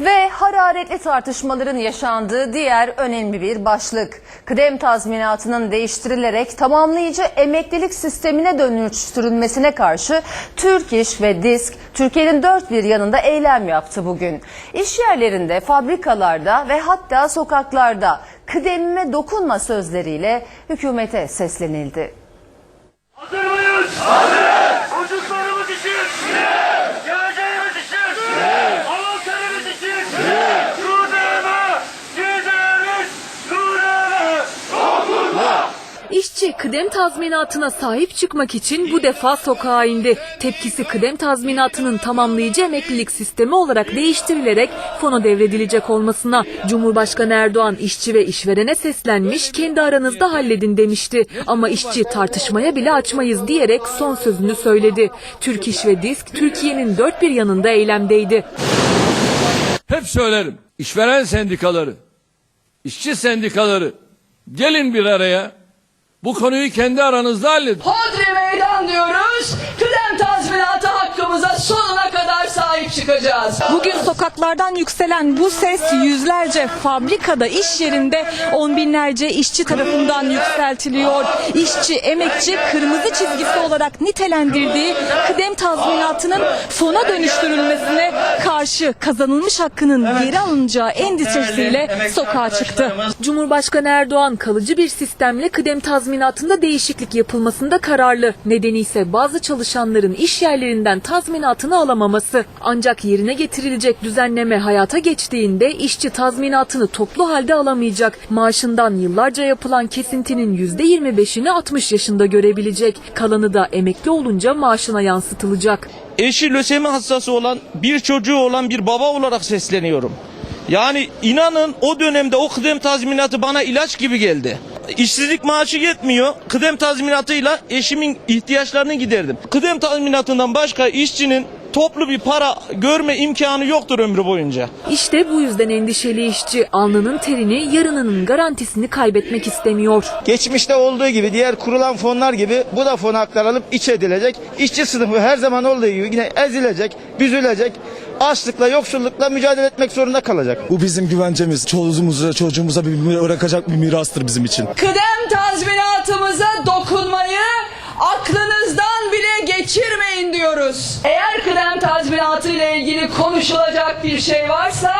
Ve hararetli tartışmaların yaşandığı diğer önemli bir başlık. Kıdem tazminatının değiştirilerek tamamlayıcı emeklilik sistemine dönüştürülmesine karşı Türk İş ve DİSK Türkiye'nin dört bir yanında eylem yaptı bugün. İş yerlerinde, fabrikalarda ve hatta sokaklarda kıdemime dokunma sözleriyle hükümete seslenildi. Hazır mıyız? Hazırız. İşçi kıdem tazminatına sahip çıkmak için bu defa sokağa indi. Tepkisi kıdem tazminatının tamamlayıcı emeklilik sistemi olarak değiştirilerek fona devredilecek olmasına. Cumhurbaşkanı Erdoğan işçi ve işverene seslenmiş, kendi aranızda halledin demişti. Ama işçi tartışmaya bile açmayız diyerek son sözünü söyledi. Türk İş ve Disk Türkiye'nin dört bir yanında eylemdeydi. Hep söylerim. İşveren sendikaları, işçi sendikaları gelin bir araya. Bu konuyu kendi aranızda halledin. Hodri meydan diyoruz. Çıkacağız. Bugün sokaklardan yükselen bu ses yüzlerce fabrikada, iş yerinde on binlerce işçi tarafından yükseltiliyor. İşçi, emekçi kırmızı çizgisi olarak nitelendirdiği kıdem tazminatının fona dönüştürülmesine karşı kazanılmış hakkının geri alınacağı endişesiyle sokağa çıktı. Cumhurbaşkanı Erdoğan kalıcı bir sistemle kıdem tazminatında değişiklik yapılmasında kararlı. Nedeni ise bazı çalışanların iş yerlerinden tazminatını alamaması. Ancak yerine getirilecek düzenleme hayata geçtiğinde işçi tazminatını toplu halde alamayacak. Maaşından yıllarca yapılan kesintinin %25'ini 60 yaşında görebilecek. Kalanı da emekli olunca maaşına yansıtılacak. eşi lösemi hastası olan bir çocuğu olan bir baba olarak sesleniyorum. Yani inanın o dönemde o kıdem tazminatı bana ilaç gibi geldi. İşsizlik maaşı yetmiyor. Kıdem tazminatıyla eşimin ihtiyaçlarını giderdim. Kıdem tazminatından başka işçinin toplu bir para görme imkanı yoktur ömrü boyunca. İşte bu yüzden endişeli işçi alnının terini yarınının garantisini kaybetmek istemiyor. Geçmişte olduğu gibi diğer kurulan fonlar gibi bu da fona aktarılıp iç edilecek. İşçi sınıfı her zaman olduğu gibi yine ezilecek, büzülecek. Açlıkla, yoksullukla mücadele etmek zorunda kalacak. Bu bizim güvencemiz. Çocuğumuza, çocuğumuza bir bırakacak bir mirastır bizim için. Kıdem tazminatımıza dokunmayı aklınızdan bile geçirmeyin diyoruz. Eğer kıdem tazminatı ile ilgili konuşulacak bir şey varsa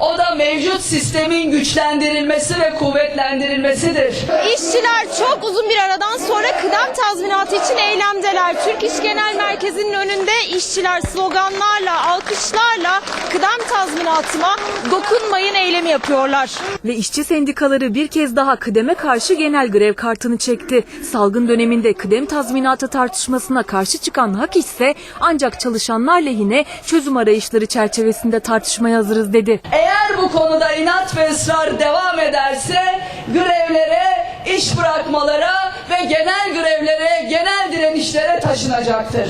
o da mevcut sistemin güçlendirilmesi ve kuvvetlendirilmesidir. İşçiler çok uzun bir aradan sonra kıdem tazminatı için eylemdeler. Türk İş Genel Merkezi'nin önünde işçiler sloganlarla, alkışlarla kıdem tazminatıma dokunmayın eylemi yapıyorlar. Ve işçi sendikaları bir kez daha kıdeme karşı genel grev kartını çekti. Salgın döneminde kıdem tazminatı tartışmasına karşı çıkan hak ise ancak çalışanlar lehine çözüm arayışları çerçevesinde tartışmaya hazırız dedi. Eğer bu konuda inat ve ısrar devam ederse grevlere, iş bırakmalara ve genel grevlere, genel direnişlere taşınacaktır.